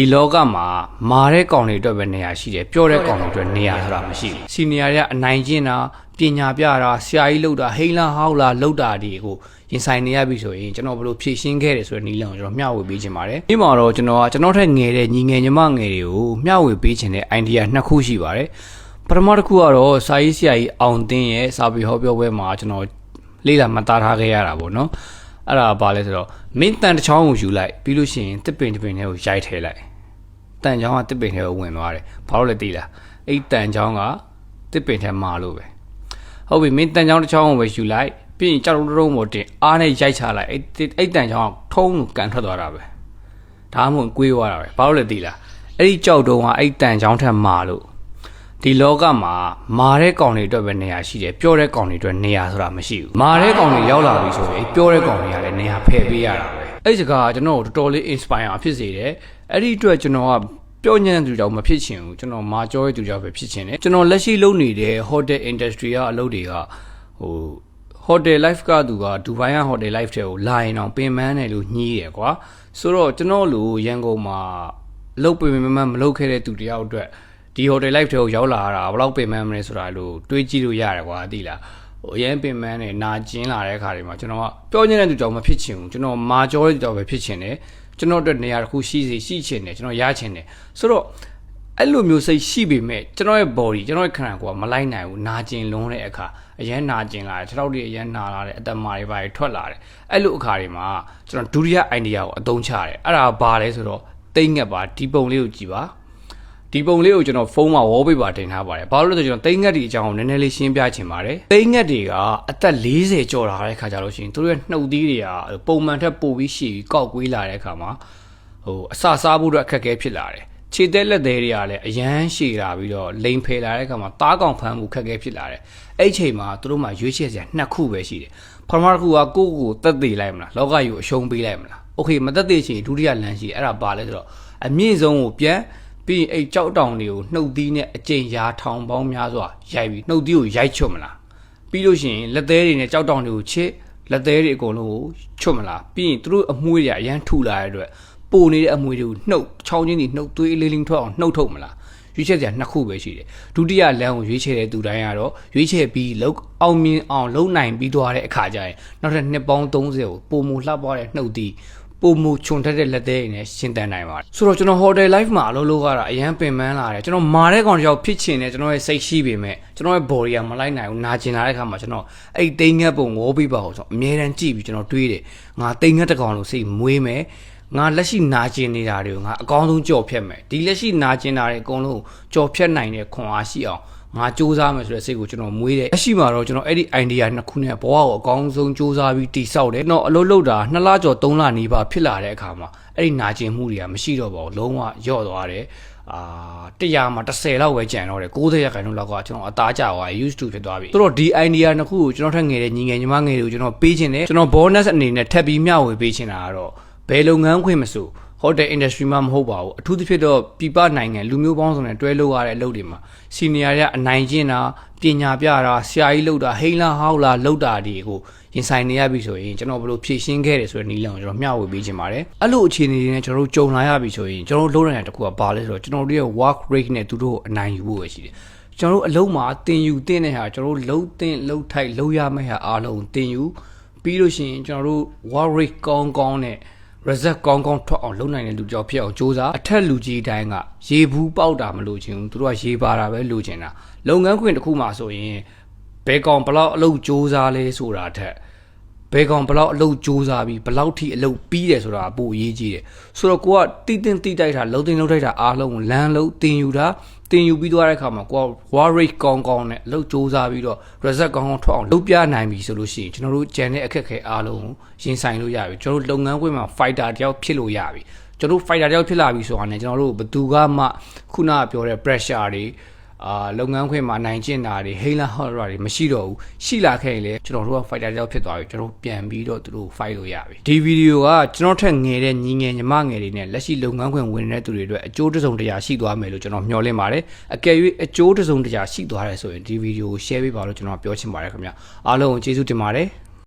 ဒီလောကမှာမာတဲ့ကောင်တွေအတွက်ပဲနေရာရှိတယ်ပြောတဲ့ကောင်တွေအတွက်နေရာဆိုတာမရှိဘူးစီနီယာတွေကအနိုင်ကျင့်တာပညာပြတာဆရာကြီးလောက်တာဟိန်းလားဟောက်လားလောက်တာဒီကိုရင်ဆိုင်နေရပြီဆိုရင်ကျွန်တော်ဘယ်လိုဖြည့်ရှင်းခဲ့တယ်ဆိုတဲ့နည်းလမ်းကိုကျွန်တော်မျှဝေပေးခြင်းပါတယ်ဒီမှာတော့ကျွန်တော်ကကျွန်တော်ထက်ငယ်တဲ့ညီငယ်ညီမငယ်တွေကိုမျှဝေပေးခြင်းတဲ့ idea နှစ်ခုရှိပါတယ်ပထမတစ်ခုကတော့စာရေးဆရာကြီးအောင်တင်းရဲ့စာပေဟောပြောပွဲမှာကျွန်တော်လေ့လာမှတ်သားထားခဲ့ရတာပေါ့နော် အဲ့ဒါကဘာလဲဆိုတော့မင်းတန်တစ်ချောင်းကိုယူလိုက်ပြီးလို့ရှိရင်တစ်ပင်တစ်ပင်ထဲကိုရိုက်ထည့်လိုက်တန်ချောင်းကတစ်ပင်ထဲကိုဝင်သွားတယ်ဘာလို့လဲသိလားအဲ့တန်ချောင်းကတစ်ပင်ထဲမှာလို့ပဲဟုတ်ပြီမင်းတန်ချောင်းတစ်ချောင်းကိုပဲယူလိုက်ပြီးရင်ကြောက်တုံးတုံးပေါ်တင်အားနဲ့ရိုက်ချလိုက်အဲ့အဲ့တန်ချောင်းကထုံးလို့ကန်ထွက်သွားတာပဲဒါမှမဟုတ်ကွေးသွားတာပဲဘာလို့လဲသိလားအဲ့ဒီကြောက်တုံးကအဲ့တန်ချောင်းထက်မာလို့ ဒီလောကမှာမာတဲ့ကောင်တွေအတွက်ပဲနေရာရှိတယ်ပြောတဲ့ကောင်တွေအတွက်နေရာဆိုတာမရှိဘူးမာတဲ့ကောင်တွေရောက်လာပြီဆိုရင်ပြောတဲ့ကောင်တွေကလည်းနေရာဖယ်ပေးရတာပဲအဲ့ဒီစကားကကျွန်တော်တို့တော်တော်လေး inspire ဖြစ်စေတယ်အဲ့ဒီအတွက်ကျွန်တော်ကပြောညံ့သူကြောင့်မဖြစ်ချင်ဘူးကျွန်တော်မာကြောရဲ့သူကြောင့်ပဲဖြစ်ချင်တယ်ကျွန်တော်လက်ရှိလုပ်နေတဲ့ hotel industry ကအလုပ်တွေကဟို hotel life ကသူကဒူဘိုင်းက hotel life တွေကိုလာရင်တော့ပင်ပန်းတယ်လို့ညှီးတယ်ကွာဆိုတော့ကျွန်တော်လိုရန်ကုန်မှာလုပ်ပင်ပန်းမလုပ်ခဲ့တဲ့သူတယောက်အတွက် ဒီ hotel life တွေကိုရောက်လာတာဘယ်လောက်ပင်ပန်းမလဲဆိုတာလို့တွေးကြည့်လို့ရတယ်ကွာသိလားဟိုအရင်ပင်ပန်းနဲ့နာကျင်းလာတဲ့အခါတွေမှာကျွန်တော်ကပြောညံ့တဲ့သူကြောင့်မဖြစ်ချင်ဘူးကျွန်တော်မာကြောတဲ့သူကြောင့်ပဲဖြစ်ချင်တယ်ကျွန်တော်အတွက်နေရာတစ်ခုရှိစီရှိချင်တယ်ကျွန်တော်ရချင်တယ်ဆိုတော့အဲ့လိုမျိုးစိတ်ရှိပေမဲ့ကျွန်တော်ရဲ့ body ကျွန်တော်ရဲ့ခန္ဓာကိုယ်ကမလိုက်နိုင်ဘူးနာကျင်လွန်းတဲ့အခါအရန်နာကျင်လာတယ်ခြေထောက်တွေအရန်နာလာတယ်အတမတွေပါထွက်လာတယ်အဲ့လိုအခါတွေမှာကျွန်တော်ဒုတိယ idea ကိုအသုံးချတယ်အဲ့ဒါဘာလဲဆိုတော့တိတ်ငက်ပါဒီပုံလေးကိုကြည့်ပါ ဒီပုံလေးကိုကျွန်တော်ဖုန်းမှာ wallpaper တင်ထားပါတယ်ဘာလို့လဲဆိုတော့ကျွန်တော်တိတ်ငက်ဒီအကြောင်းကိုနည်းနည်းလေးရှင်းပြချင်ပါတယ်တိတ်ငက်တွေကအသက်40ကျော်လာတဲ့ခါကျလို့ရှိရင်သူတို့ရဲ့နှုတ်သီးတွေကပုံမှန်ထက်ပိုပြီးရှည်ပြီးကောက်ကွေးလာတဲ့အခါမှာဟိုအစာစားဖို့အတွက်အခက်အခဲဖြစ်လာတယ်ခြေသက်လက်သေးတွေကလည်းအရန်ရှည်လာပြီးတော့လိန်ဖယ်လာတဲ့အခါမှာတားကောင်ဖမ်းမှုခက်ခဲဖြစ်လာတယ်အဲ့ချိန်မှာသူတို့မှရွေးချယ်စရာနှစ်ခုပဲရှိတယ်ပထမတစ်ခုကကိုယ့်ကိုယ်တက်သေးလိုက်မလားလောကကြီးကိုအရှုံးပေးလိုက်မလားโอเคမတက်သေးချင်ဒုတိယလမ်းရှိတယ်အဲ့ဒါပါလဲဆိုတော့အမြင့်ဆုံးကိုပြန် ပြီးရင်အဲ့ကြောက်တောင်တွေကိုနှုတ်သီးနဲ့အကျိန်ရာထောင်ပေါင်းများစွာရိုက်ပြီးနှုတ်သီးကိုရိုက်ချွတ်မလားပြီးလို့ရှိရင်လက်သေးတွေနဲ့ကြောက်တောင်တွေကိုချစ်လက်သေးတွေအကုန်လုံးကိုချွတ်မလားပြီးရင်သူတို့အမွှေးတွေအရန်ထူလာတဲ့အတွက်ပိုနေတဲ့အမွှေးတွေကိုနှုတ်ချောင်းချင်းတွေနှုတ်သွေးလေးလေးထွက်အောင်နှုတ်ထုတ်မလားရွေးချယ်စရာနှစ်ခုပဲရှိတယ်ဒုတိယလမ်းကိုရွေးချယ်တဲ့သူတိုင်းကတော့ရွေးချယ်ပြီးလောက်အောင်မြင်အောင်လုံနိုင်ပြီးသွားတဲ့အခါကျရင်နောက်ထပ်နှစ်ပေါင်း30ကိုပုံမူလှပသွားတဲ့နှုတ်သီး ပုံမူခြုံထက်တဲ့လက်သေးတွေနဲ့ရှင်းတန်းနိုင်ပါတယ်ဆိုတော့ကျွန်တော် hotel life မှာအလုပ်လုပ်ရတာအရန်ပင်ပန်းလာတယ်ကျွန်တော်မာတဲ့ကောင်တယောက်ဖြစ်ချင်တယ်ကျွန်တော်ရဲ့စိတ်ရှိပေမဲ့ကျွန်တော်ရဲ့ body ကမလိုက်နိုင်ဘူးနာကျင်လာတဲ့အခါမှာကျွန်တော်အဲ့တိမ်ငက်ပုံဝေါ်ပြီးပါအောင်ဆိုတော့အမြဲတမ်းကြည့်ပြီးကျွန်တော်တွေးတယ်ငါတိမ်ငက်တစ်ကောင်လို့စိတ်မွေးမယ် ငါလက်ရှိနာကျင်နေတာတွေကိုငါအကောင်းဆုံးကြော်ဖြတ်မယ်ဒီလက်ရှိနာကျင်တာတွေအကုန်လုံးကြော်ဖြတ်နိုင်တဲ့ခွန်အားရှိအောင်ငါစူးစမ်းမယ်ဆိုတဲ့စိတ်ကိုကျွန်တော်မွေးတယ်အရှိမှာတော့ကျွန်တော်အဲ့ဒီ idea နှစ်ခုနဲ့ဘဝကိုအကောင်းဆုံးစူးစမ်းပြီးတိဆောက်တယ်ကျွန်တော်အလုပ်လုပ်တာ2လကျော်3လနီးပါဖြစ်လာတဲ့အခါမှာအဲ့ဒီနာကျင်မှုတွေကမရှိတော့ပါဘူးလုံးဝယော့သွားတယ်အာ100မှာ30လောက်ပဲကျန်တော့တယ်90ရာခိုင်နှုန်းလောက်ကကျွန်တော်အသားကျသွား used to ဖြစ်သွားပြီဆိုတော့ဒီ idea နှစ်ခုကိုကျွန်တော်ထက်ငယ်တဲ့ညီငယ်ညီမငယ်တွေကိုကျွန်တော်ပေးခြင်းတယ်ကျွန်တော် bonus အနေနဲ့ထပ်ပြီးမျှဝေပေးခြင်းတာကတော့ ဘယ်လုပ်ငန်းခွင့်မဆို hotel industry မှာမဟုတ်ပါဘူးအထူးသဖြင့်တော့ပြည်ပနိုင်ငံလူမျိုးပေါင်းစုံနဲ့တွဲလုပ်ရတဲ့အလုပ်တွေမှာ senior တွေကအနိုင်ကျင့်တာပညာပြတာဆရာကြီးလုပ်တာဟိန်းလားဟောက်လားလုပ်တာတွေကိုရင်ဆိုင်နေရပြီဆိုရင်ကျွန်တော်ဘယ်လိုဖြည့်ရှင်းခဲ့တယ်ဆိုတဲ့နည်းလမ်းကိုကျွန်တော်မျှဝေပေးခြင်းပါတယ်အဲ့လိုအခြေအနေတွေနဲ့ကျွန်တော်တို့ကြုံလာရပြီဆိုရင်ကျွန်တော်တို့လုပ်နိုင်တဲ့တစ်ခုကဘာလဲဆိုတော့ကျွန်တော်တို့ရဲ့ work rate နဲ့သူတို့ကိုအနိုင်ယူဖို့ပဲရှိတယ်ကျွန်တော်တို့အလုံးမှာတင်ယူတင်တဲ့ဟာကျွန်တော်တို့လှုပ်တင်လှုပ်ထိုက်လှုပ်ရမယ့်ဟာအားလုံးတင်ယူပြီးလို့ရှိရင်ကျွန်တော်တို့ work rate ကောင်းကောင်းနဲ့ reserve ကောင်းကောင်းထွက်အောင်လုပ်နိုင်တဲ့လူကြောင့်ဖြစ်အောင်စ조사အထက်လူကြီးတိုင်းကရေဘူးပေါက်တာမလို့ချင်ဘူးသူတို့ကရေပါတာပဲလိုချင်တာလုပ်ငန်းခွင်တစ်ခုမှဆိုရင်ဘယ်ကောင်ဘလောက်အလုပ်စ조사လဲဆိုတာထက် ဘယ်ကောင်ဘလောက်အလုပ်စူးစားပြီးဘလောက်ထိအလုပ်ပြီးတယ်ဆိုတာအပိုအရေးကြီးတယ်ဆိုတော့ကိုကတိတင်တိတိုက်တာလုံတင်လုံတိုက်တာအားလုံးလမ်းလုံးတင်ယူတာတင်ယူပြီးသွားတဲ့အခါမှာကိုက war rate ကောင်းကောင်းနဲ့အလုပ်စူးစားပြီးတော့ result ကောင်းကောင်းထွက်အောင်လုပ်ပြနိုင်ပြီဆိုလို့ရှိရင်ကျွန်တော်တို့ကြံတဲ့အခက်အခဲအားလုံးကိုရင်ဆိုင်လို့ရပြီကျွန်တော်တို့လုပ်ငန်းခွင်မှာ fighter တယောက်ဖြစ်လို့ရပြီကျွန်တော်တို့ fighter တယောက်ဖြစ်လာပြီဆိုတာနဲ့ကျွန်တော်တို့ဘယ်သူကမှခုနကပြောတဲ့ pressure တွေ အာလုပ်ငန်းခွင်မှာနိုင်ကျင့်တာတွေဟိန်းလာဟော့ရတွေမရှိတော့ဘူးရှိလာခဲ့ရင်လေကျွန်တော်တို့က fighter တယောက်ဖြစ်သွားပြီကျွန်တော်ပြန်ပြီးတော့သူတို့ fight လို့ရပြီဒီဗီဒီယိုကကျွန်တော်ထက်ငယ်တဲ့ညီငယ်ညီမငယ်တွေနဲ့လက်ရှိလုပ်ငန်းခွင်ဝင်နေတဲ့သူတွေအတွက်အကျိုးတစုံတရာရှိသွားမယ်လို့ကျွန်တော်မျှော်လင့်ပါတယ်အကယ်၍အကျိုးတစုံတရာရှိသွားတယ်ဆိုရင်ဒီဗီဒီယိုကို share ပေးပါလို့ကျွန်တော်ပြောချင်ပါတယ်ခင်ဗျအားလုံးကိုကျေးဇူးတင်ပါတယ်